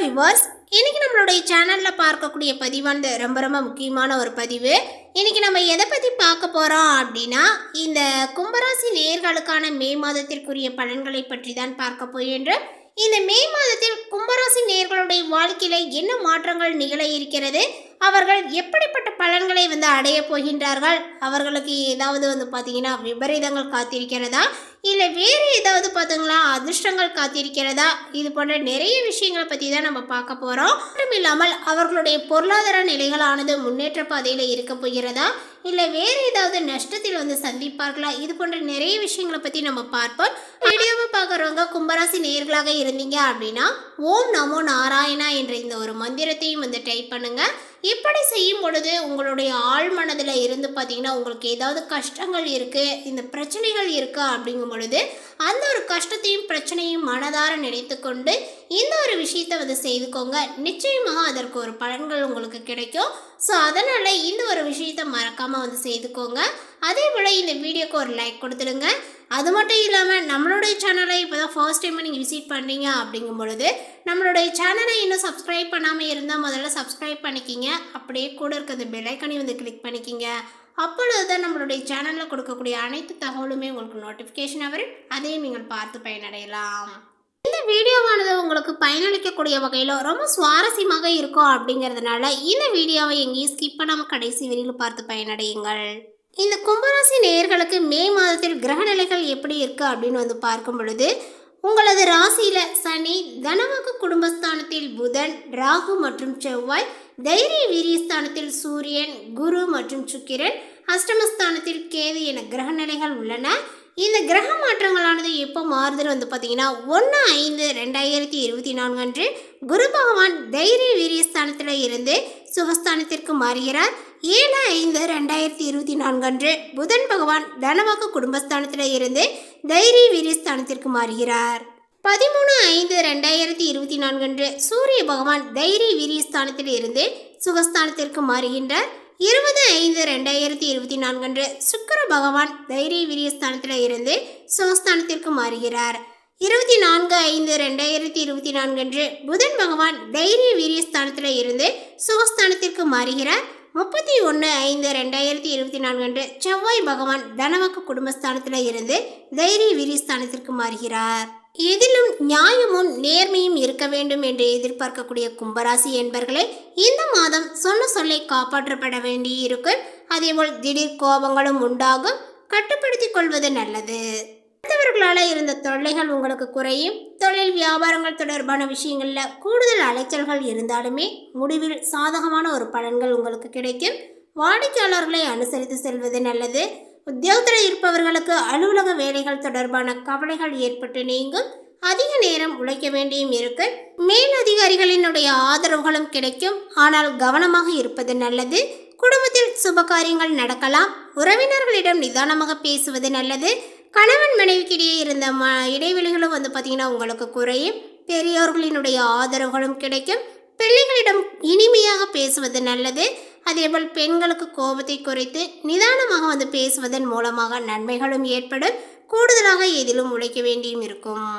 Viewers இன்னைக்கு நம்மளுடைய சேனல்ல பார்க்கக்கூடிய பதிவானது ரொம்ப ரொம்ப முக்கியமான ஒரு பதிவு. இன்னைக்கு நம்ம எதை பத்தி பார்க்க போறோம் அப்படின்னா இந்த கும்பராசி நேர்களுக்கான மே மாதத்திற்குரிய பலன்களை பற்றி தான் பார்க்க போகின்ற இந்த மே மாதத்தில் கும்பராசி நேர்களுடைய வாழ்க்கையில என்ன மாற்றங்கள் நிகழ இருக்கிறது? அவர்கள் எப்படிப்பட்ட பலன்களை வந்து அடைய போகின்றார்கள்? அவர்களுக்கு ஏதாவது வந்து பார்த்தீங்கன்னா விபரீதங்கள் காத்திருக்கிறதா? இல்லை வேறு ஏதாவது பார்த்தீங்களா அதிர்ஷ்டங்கள் காத்திருக்கிறதா? இது போன்ற நிறைய விஷயங்களை பற்றி தான் நம்ம பார்க்க போகிறோம் மட்டும் இல்லாமல் அவர்களுடைய பொருளாதார நிலைகளானது முன்னேற்ற பாதையில் இருக்க போகிறதா? இல்லை வேறு ஏதாவது நஷ்டத்தில் வந்து சந்திப்பார்களா? இது போன்ற நிறைய விஷயங்களை பற்றி நம்ம பார்ப்போம். வீடியோவை பார்க்குறவங்க கும்பராசி நேர்களாக இருந்தீங்க அப்படின்னா ஓம் நமோ நாராயணா என்ற இந்த ஒரு மந்திரத்தையும் வந்து டைப் பண்ணுங்கள் இப்படி செய்யும் பொழுது உங்களுடைய ஆழ் மனதில் இருந்து பார்த்தீங்கன்னா உங்களுக்கு ஏதாவது கஷ்டங்கள் இருக்குது இந்த பிரச்சனைகள் இருக்கா அப்படிங்கும் பொழுது அந்த ஒரு கஷ்டத்தையும் பிரச்சனையும் மனதார நினைத்து கொண்டு இந்த ஒரு விஷயத்தை வந்து செய்துக்கோங்க. நிச்சயமாக அதற்கு ஒரு பலன்கள் உங்களுக்கு கிடைக்கும். ஸோ அதனால் இந்த ஒரு விஷயத்தை மறக்காமல் வந்து செய்துக்கோங்க. அதே போல் இந்த வீடியோக்கு ஒரு லைக் கொடுத்துடுங்க. அது மட்டும் இல்லாமல் நம்மளுடைய சேனலை இப்போ தான் ஃபர்ஸ்ட் டைம் நீங்கள் விசிட் பண்ணுறீங்க அப்படிங்கும் பொழுது நம்மளுடைய சேனலை இன்னும் சப்ஸ்கிரைப் பண்ணாமல் இருந்தால் முதல்ல சப்ஸ்கிரைப் பண்ணிக்கிங்க. அப்படியே கூட இருக்க அந்த வந்து கிளிக் பண்ணிக்கிங்க. அப்பொழுது தான் நம்மளுடைய சேனலில் கொடுக்கக்கூடிய அனைத்து தகவலுமே உங்களுக்கு நோட்டிஃபிகேஷன் வரும். அதையும் நீங்கள் பார்த்து பயனடையலாம். இந்த வீடியோவானது உங்களுக்கு பயனளிக்கக்கூடிய வகையில் ரொம்ப சுவாரஸ்யமாக இருக்கும் அப்படிங்கிறதுனால இந்த வீடியோவை எங்கேயும் ஸ்கிப் பண்ணாமல் கடைசி வெளியில் பார்த்து பயனடையுங்கள். இந்த கும்பராசி நேயர்களுக்கு மே மாதத்தில் கிரக நிலைகள் எப்படி இருக்கு அப்படின்னு வந்து பார்க்கும் பொழுது உங்களது ராசியில சனி தனவாக்கு குடும்பஸ்தானத்தில் புதன் ராகு மற்றும் செவ்வாய் தைரிய வீரியஸ்தானத்தில் சூரியன் குரு மற்றும் சுக்கிரன் அஷ்டமஸ்தானத்தில் கேது என கிரக நிலைகள் உள்ளன. இந்த கிரக மாற்றங்களானது எப்போ மாறுதுன்னு வந்து பார்த்தீங்கன்னா ஒன்று ஐந்து ரெண்டாயிரத்தி இருபத்தி நான்கு அன்று குரு பகவான் தைரிய வீரியஸ்தானத்தில் இருந்து சுகஸ்தானத்திற்கு மாறுகிறார். ஏழு ஐந்து ரெண்டாயிரத்தி இருபத்தி நான்கு அன்று புதன் பகவான் தனவாக்கு குடும்பஸ்தானத்தில் இருந்து தைரிய வீரியஸ்தானத்திற்கு மாறுகிறார். பதிமூணு ஐந்து ரெண்டாயிரத்தி இருபத்தி நான்கு அன்று சூரிய பகவான் தைரிய வீரியஸ்தானத்தில் இருந்து சுகஸ்தானத்திற்கு மாறுகின்றார். இருபது ஐந்து ரெண்டாயிரத்தி இருபத்தி நான்கு அன்று சுக்கிர பகவான் தைரிய வீரியஸ்தானத்தில் இருந்து சுகஸ்தானத்திற்கு மாறுகிறார். இருபத்தி நான்கு ஐந்து ரெண்டாயிரத்தி இருபத்தி நான்கு அன்று புதன் பகவான் தைரிய வீரியஸ்தானத்தில் இருந்து சுகஸ்தானத்திற்கு மாறுகிறார். முப்பத்தி ஒன்று ஐந்து ரெண்டாயிரத்தி இருபத்தி நான்கு அன்று செவ்வாய் பகவான் தனவக்க குடும்பஸ்தானத்தில் இருந்து தைரிய வீரியஸ்தானத்திற்கு மாறுகிறார். எதிலும் நியாயமும் நேர்மையும் இருக்க வேண்டும் என்று எதிர்பார்க்கக்கூடிய கும்பராசி என்பர்களே இந்த மாதம் சொன்ன சொல்லை காப்பாற்றப்பட வேண்டியிருக்கும். அதேபோல் திடீர் கோபங்களும் உண்டாகும். கட்டுப்படுத்திக் கொள்வது நல்லது. மற்றவர்களால் இருந்த தொல்லைகள் உங்களுக்கு குறையும். தொழில் வியாபாரங்கள் தொடர்பான விஷயங்களில் கூடுதல் அலைச்சல்கள் இருந்தாலுமே முடிவில் சாதகமான ஒரு பலன்கள் உங்களுக்கு கிடைக்கும். வாடிக்கையாளர்களை அனுசரித்து செல்வது நல்லது. உத்தியோகத்தில் இருப்பவர்களுக்கு அலுவலக வேலைகள் தொடர்பான கவலைகள் ஏற்பட்டு நீங்கும். அதிக நேரம் உழைக்க வேண்டியும் இருக்கு மேல் அதிகாரிகளினுடைய ஆதரவுகளும் கிடைக்கும். ஆனால் கவனமாக இருப்பது நல்லது. குடும்பத்தில் சுப காரியங்கள் நடக்கலாம். உறவினர்களிடம் நிதானமாக பேசுவது நல்லது. கணவன் மனைவிக்கிடையே இருந்த ம இடைவெளிகளும் வந்து பார்த்திங்கன்னா உங்களுக்கு குறையும். பெரியோர்களினுடைய ஆதரவுகளும் கிடைக்கும். பிள்ளைகளிடம் இனிமையாக பேசுவது நல்லது. அதேபோல் பெண்களுக்கு கோபத்தை குறைத்து நிதானமாக வந்து பேசுவதன் மூலமாக நன்மைகளும் ஏற்படும். கூடுதலாக எதிலும் உழைக்க வேண்டியும் இருக்கும்.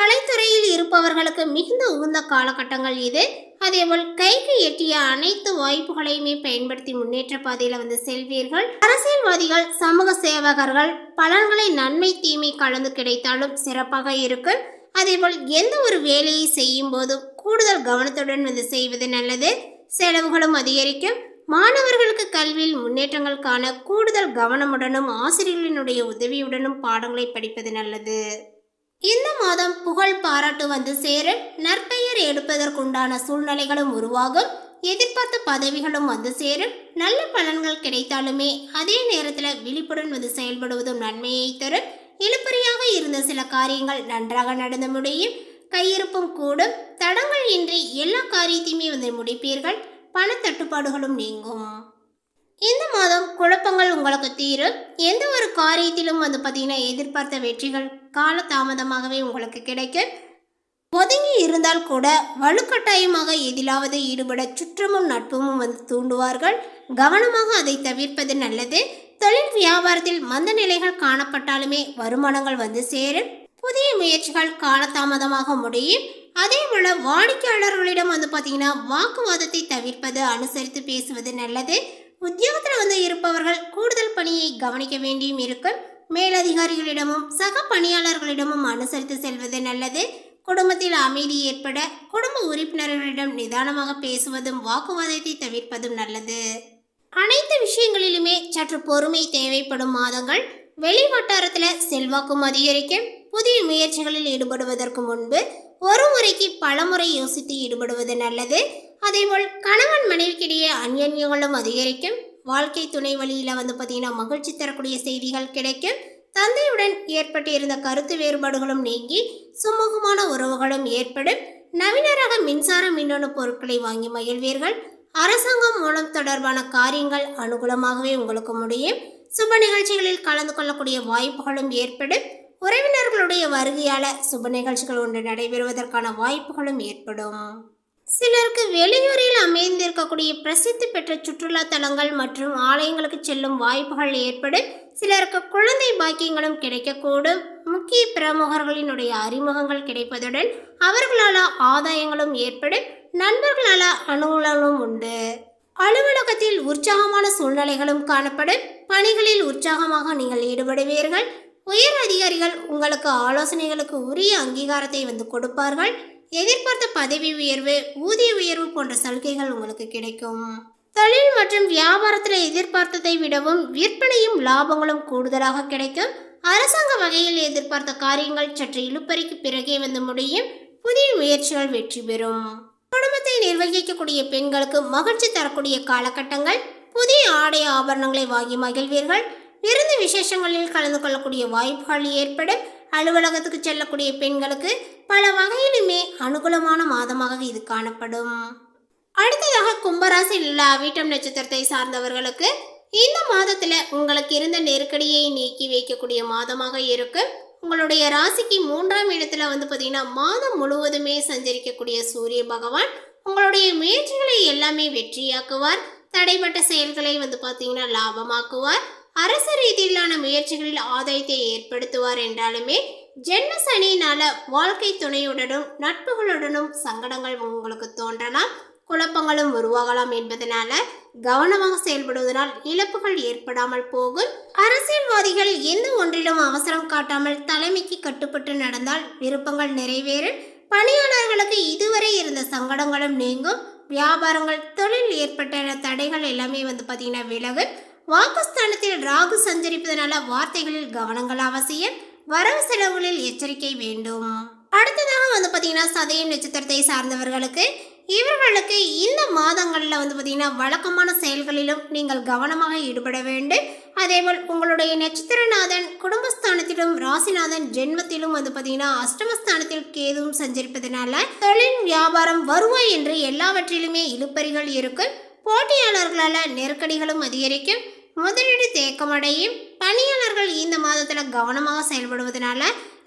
கலைத்துறையில் இருப்பவர்களுக்கு மிகுந்த உகந்த காலகட்டங்கள் இது. அதேபோல் கைக்கு எட்டிய அனைத்து வாய்ப்புகளையுமே பயன்படுத்தி முன்னேற்ற பாதையில் வந்து செல்வீர்கள். அரசியல்வாதிகள் சமூக சேவகர்கள் பலன்களை நன்மை தீமை கலந்து கிடைத்தாலும் சிறப்பாக இருக்கும் அதேபோல் எந்த ஒரு வேலையை செய்யும் போதும் கூடுதல் கவனத்துடன் வந்து செய்வது நல்லது. செலவுகளும் அதிகரிக்கும். மாணவர்களுக்கு கல்வியில் முன்னேற்றங்கள் காண கூடுதல் கவனமுடனும் ஆசிரியர்களினுடைய உதவியுடனும் பாடங்களை படிப்பது நல்லது. இந்த மாதம் புகழ் பாராட்டு வந்து சேர நற்பெயர் எடுப்பதற்குண்டான சூழ்நிலைகளும் உருவாகும். எதிர்பார்த்த பதவிகளும் வந்து சேரும் நல்ல பலன்கள் கிடைத்தாலுமே அதே நேரத்தில் விழிப்புடன் வந்து செயல்படுவதும் நன்மையை தரும் இழுப்பறியாக இருந்த சில காரியங்கள் நன்றாக நடந்து முடியும். கையிருப்பும் கூடும். தடங்கள் இன்றி எல்லா காரியத்தையுமே வந்து முடிப்பீர்கள். பணத்தட்டுப்பாடுகளும் நீங்கும். இந்த மாதம் குழப்பங்கள் உங்களுக்கு தீரும். எந்த ஒரு காரியத்திலும் வந்து பார்த்தீங்கன்னா எதிர்பார்த்த வெற்றிகள் காலதாமதமாகவே உங்களுக்கு கிடைக்கும் ஒதுங்கி இருந்தால் கூட வலுக்கட்டாயமாக எதிலாவது ஈடுபட சுற்றமும் நட்பும் வந்து தூண்டுவார்கள். கவனமாக அதை தவிர்ப்பது நல்லது. தொழில் வியாபாரத்தில் மந்த நிலைகள் காணப்பட்டாலுமே வருமானங்கள் வந்து சேரும். புதிய முயற்சிகள் காலதாமதமாக முடியும். அதே போல வாடிக்கையாளர்களிடம் வந்து பார்த்தீங்கன்னா வாக்குவாதத்தை தவிர்ப்பது அனுசரித்து பேசுவது நல்லது. உத்தியோகத்தில் வந்து இருப்பவர்கள் கூடுதல் பணியை கவனிக்க வேண்டியும் இருக்கும். மேலதிகாரிகளிடமும் சக பணியாளர்களிடமும் அனுசரித்து செல்வது நல்லது. குடும்பத்தில் அமைதி ஏற்பட குடும்ப உறுப்பினர்களிடம் நிதானமாக பேசுவதும் வாக்குவாதத்தை தவிர்ப்பதும் நல்லது. அனைத்து விஷயங்களிலுமே சற்று பொறுமை தேவைப்படும் மாதங்கள் வெளி வட்டாரத்தில் செல்வாக்கும் அதிகரிக்கும். புதிய முயற்சிகளில் ஈடுபடுவதற்கு முன்பு ஒரு முறைக்கு பல முறை யோசித்து ஈடுபடுவது நல்லது. அதேபோல் கணவன் மனைவிக்கிடையே அந்யன்யங்களும் அதிகரிக்கும். வாழ்க்கை துணை வழியில் வந்து பார்த்தீங்கன்னா மகிழ்ச்சி தரக்கூடிய செய்திகள் கிடைக்கும். தந்தையுடன் ஏற்பட்டிருந்த கருத்து வேறுபாடுகளும் நீங்கி சுமூகமான உறவுகளும் ஏற்படும். நவீன ரக மின்சார மின்னணு பொருட்களை வாங்கி மகிழ்வீர்கள். அரசாங்கம் மூலம் தொடர்பான காரியங்கள் அனுகூலமாகவே உங்களுக்கு முடியும். சுப நிகழ்ச்சிகளில் கலந்து கொள்ளக்கூடிய வாய்ப்புகளும் ஏற்படும். உறவினர்களுடைய வருகையால் சுப நிகழ்ச்சிகள் ஒன்று நடைபெறுவதற்கான வாய்ப்புகளும் ஏற்படும். சிலருக்கு வெளியூரில் அமைந்திருக்கக்கூடிய பிரசித்தி பெற்ற சுற்றுலா தலங்கள் மற்றும் ஆலயங்களுக்கு செல்லும் வாய்ப்புகள் ஏற்படும். சிலருக்கு குழந்தை பாக்கியங்களும் கிடைக்கக்கூடும். முக்கிய பிரமுகர்களினுடைய அறிமுகங்கள் கிடைப்பதுடன் அவர்களால் ஆதாயங்களும் ஏற்படும். நண்பர்களால் அனுகூலங்களும் உண்டு. அலுவலகத்தில் உற்சாகமான சூழ்நிலைகளும் காணப்படும். பணிகளில் உற்சாகமாக நீங்கள் ஈடுபடுவீர்கள். உயர் அதிகாரிகள் உங்களுக்கு ஆலோசனைகளுக்கு உரிய அங்கீகாரத்தை வந்து கொடுப்பார்கள். எதிர்பார்த்த பதவி உயர்வு ஊதிய உயர்வு போன்ற சலுகைகள் உங்களுக்கு கிடைக்கும். தொழில் மற்றும் வியாபாரத்தில் எதிர்பார்த்ததை விடவும் விற்பனையும் லாபங்களும் கூடுதலாக கிடைக்கும். அரசாங்க வகையில் எதிர்பார்த்த காரியங்கள் சற்று இழுப்பறிக்கு பிறகே வந்து முடியும். புதிய முயற்சிகள் வெற்றி பெறும். குடும்பத்தை நிர்வகிக்கக்கூடிய பெண்களுக்கு மகிழ்ச்சி தரக்கூடிய காலகட்டங்கள் புதிய ஆடை ஆபரணங்களை வாங்கி மகிழ்வீர்கள். விருந்து விசேஷங்களில் கலந்து கொள்ளக்கூடிய வாய்ப்புகள் ஏற்படும். அலுவலகத்துக்கு செல்லக்கூடிய பெண்களுக்கு பல வகையிலுமே அனுகூலமான மாதமாக இது காணப்படும். அடுத்ததாக கும்பராசி உள்ள வீட்டம் நட்சத்திரத்தை சார்ந்தவர்களுக்கு இந்த மாதத்தில் உங்களுக்கு இருந்த நெருக்கடியை நீக்கி வைக்கக்கூடிய மாதமாக இருக்கும் உங்களுடைய ராசிக்கு மூன்றாம் இடத்துல வந்து பார்த்தீங்கன்னா மாதம் முழுவதுமே சஞ்சரிக்கக்கூடிய சூரிய பகவான் உங்களுடைய முயற்சிகளை எல்லாமே வெற்றியாக்குவார். தடைப்பட்ட செயல்களை வந்து பார்த்தீங்கன்னா லாபமாக்குவார். அரசு ரீதியிலான முயற்சிகளில் ஆதாயத்தை ஏற்படுத்துவார் என்றாலுமே ஜென்ம சனியினால வாழ்க்கை துணையுடனும் நட்புகளுடனும் சங்கடங்கள் உங்களுக்கு தோன்றலாம் குழப்பங்களும் உருவாகலாம் என்பதனால கவனமாக செயல்படுவதனால் இழப்புகள் ஏற்படாமல் போகும். அரசியல்வாதிகள் எந்த ஒன்றிலும் அவசரம் காட்டாமல் தலைமைக்கு கட்டுப்பட்டு நடந்தால் விருப்பங்கள் நிறைவேறும். பணியாளர்களுக்கு இதுவரை இருந்த சங்கடங்களும் நீங்கும். வியாபாரங்கள் தொழில் ஏற்பட்ட தடைகள் எல்லாமே வந்து பார்த்தீங்கன்னா விலகும். வாக்குஸ்தானத்தில் ராகு சஞ்சரிப்பதனால வார்த்தைகளில் கவனங்கள் அவசியம் வரவு செலவுகளில் எச்சரிக்கை வேண்டும். அடுத்ததாக வந்து பார்த்தீங்கன்னா சதயம் நட்சத்திரத்தை சார்ந்தவர்களுக்கு இவர்களுக்கு இந்த மாதங்களில் வந்து பார்த்தீங்கன்னா வழக்கமான செயல்களிலும் நீங்கள் கவனமாக ஈடுபட வேண்டும். அதேபோல் உங்களுடைய நட்சத்திரநாதன் குடும்பஸ்தானத்திலும் ராசிநாதன் ஜென்மத்திலும் வந்து பார்த்தீங்கன்னா அஷ்டமஸ்தானத்தில் கேதுவும் சஞ்சரிப்பதனால தொழில் வியாபாரம் வருவாய் என்று எல்லாவற்றிலுமே இழுப்பறிகள் இருக்கும். போட்டியாளர்களால் நெருக்கடிகளும் அதிகரிக்கும். முதலீடு தேக்கமடையும் பணியாளர்கள் இந்த மாதத்தில் கவனமாக செயல்படுவதனால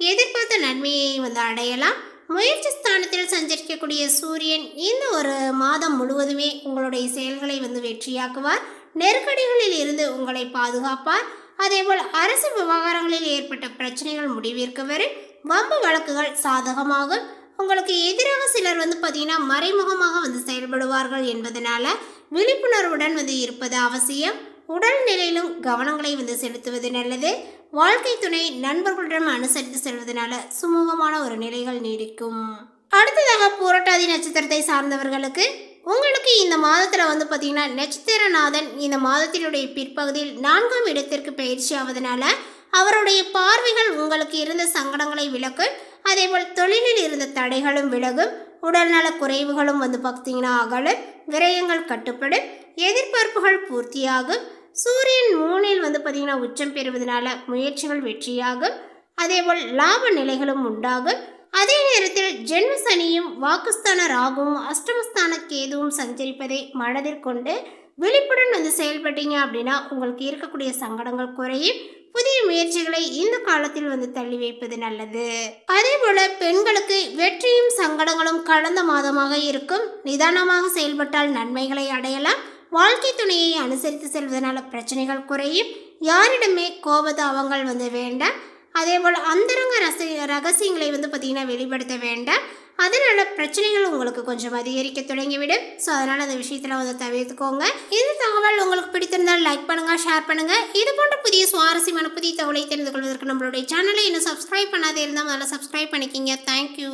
எதிர்பார்த்த நன்மையை வந்து அடையலாம். முயற்சி ஸ்தானத்தில் சஞ்சரிக்கக்கூடிய சூரியன் இந்த ஒரு மாதம் முழுவதுமே உங்களுடைய செயல்களை வந்து வெற்றியாக்குவார். நெருக்கடிகளில் இருந்து உங்களை பாதுகாப்பார். அதேபோல் அரசு விவகாரங்களில் ஏற்பட்ட பிரச்சனைகள் முடிவிற்கு வரும் வம்பு வழக்குகள் சாதகமாகும். உங்களுக்கு எதிராக சிலர் வந்து பார்த்தீங்கன்னா மறைமுகமாக வந்து செயல்படுவார்கள் என்பதனால விழிப்புணர்வுடன் வந்து இருப்பது அவசியம். உடல் நிலையிலும் கவனங்களை வந்து செலுத்துவது நல்லது. வாழ்க்கை துணை நண்பர்களிடம் அனுசரித்து செல்வதனால சுமூகமான ஒரு நிலைகள் நீடிக்கும். அடுத்ததாக பூரட்டாதி நட்சத்திரத்தை சார்ந்தவர்களுக்கு உங்களுக்கு இந்த மாதத்தில் வந்து பார்த்தீங்கன்னா நட்சத்திரநாதன் இந்த மாதத்தினுடைய பிற்பகுதியில் நான்காம் இடத்திற்கு பயிற்சி ஆவதனால அவருடைய பார்வைகள் உங்களுக்கு இருந்த சங்கடங்களை விளக்கும். அதேபோல் தொழிலில் இருந்த தடைகளும் விலகும். உடல்நல குறைவுகளும் வந்து பார்த்தீங்கன்னா அகலும் விரயங்கள் கட்டுப்படும் எதிர்பார்ப்புகள் பூர்த்தியாகும். சூரியன் மூணில் வந்து பார்த்திங்கன்னா உச்சம் பெறுவதனால முயற்சிகள் வெற்றியாகும். அதேபோல் லாப நிலைகளும் உண்டாகும். அதே நேரத்தில் ஜென்ம சனியும் வாக்குஸ்தான ராகுவும் அஷ்டமஸ்தான கேதுவும் சஞ்சரிப்பதை மனதில் கொண்டு விழிப்புடன் வந்து செயல்பட்டீங்க அப்படின்னா உங்களுக்கு இருக்கக்கூடிய சங்கடங்கள் குறையும். புதிய முயற்சிகளை இந்த காலத்தில் வந்து தள்ளி வைப்பது நல்லது. அதே போல பெண்களுக்கு வெற்றியும் சங்கடங்களும் கலந்த மாதமாக இருக்கும். நிதானமாக செயல்பட்டால் நன்மைகளை அடையலாம். வாழ்க்கை துணையை அனுசரித்து செல்வதனால பிரச்சனைகள் குறையும். யாரிடமே கோபதாபங்கள் வந்து வேண்டாம். அதே போல் அந்தரங்க ரச ரகசியங்களை வந்து பார்த்திங்கன்னா வெளிப்படுத்த வேண்டாம். அதனால பிரச்சனைகள் உங்களுக்கு கொஞ்சம் அதிகரிக்க தொடங்கிவிடும். ஸோ அதனால் அந்த விஷயத்தில் வந்து தவிர்த்துக்கோங்க. இந்த தகவல் உங்களுக்கு பிடித்திருந்தால் லைக் பண்ணுங்கள் ஷேர் பண்ணுங்கள் இது போன்ற புதிய சுவாரஸ்யமான புதிய தகவலை தெரிந்து கொள்வதற்கு நம்மளுடைய சேனலை இன்னும் சப்ஸ்கிரைப் பண்ணாதே இருந்தால் முதல்ல சப்ஸ்கிரைப் பண்ணிக்கிங்க. தேங்க்யூ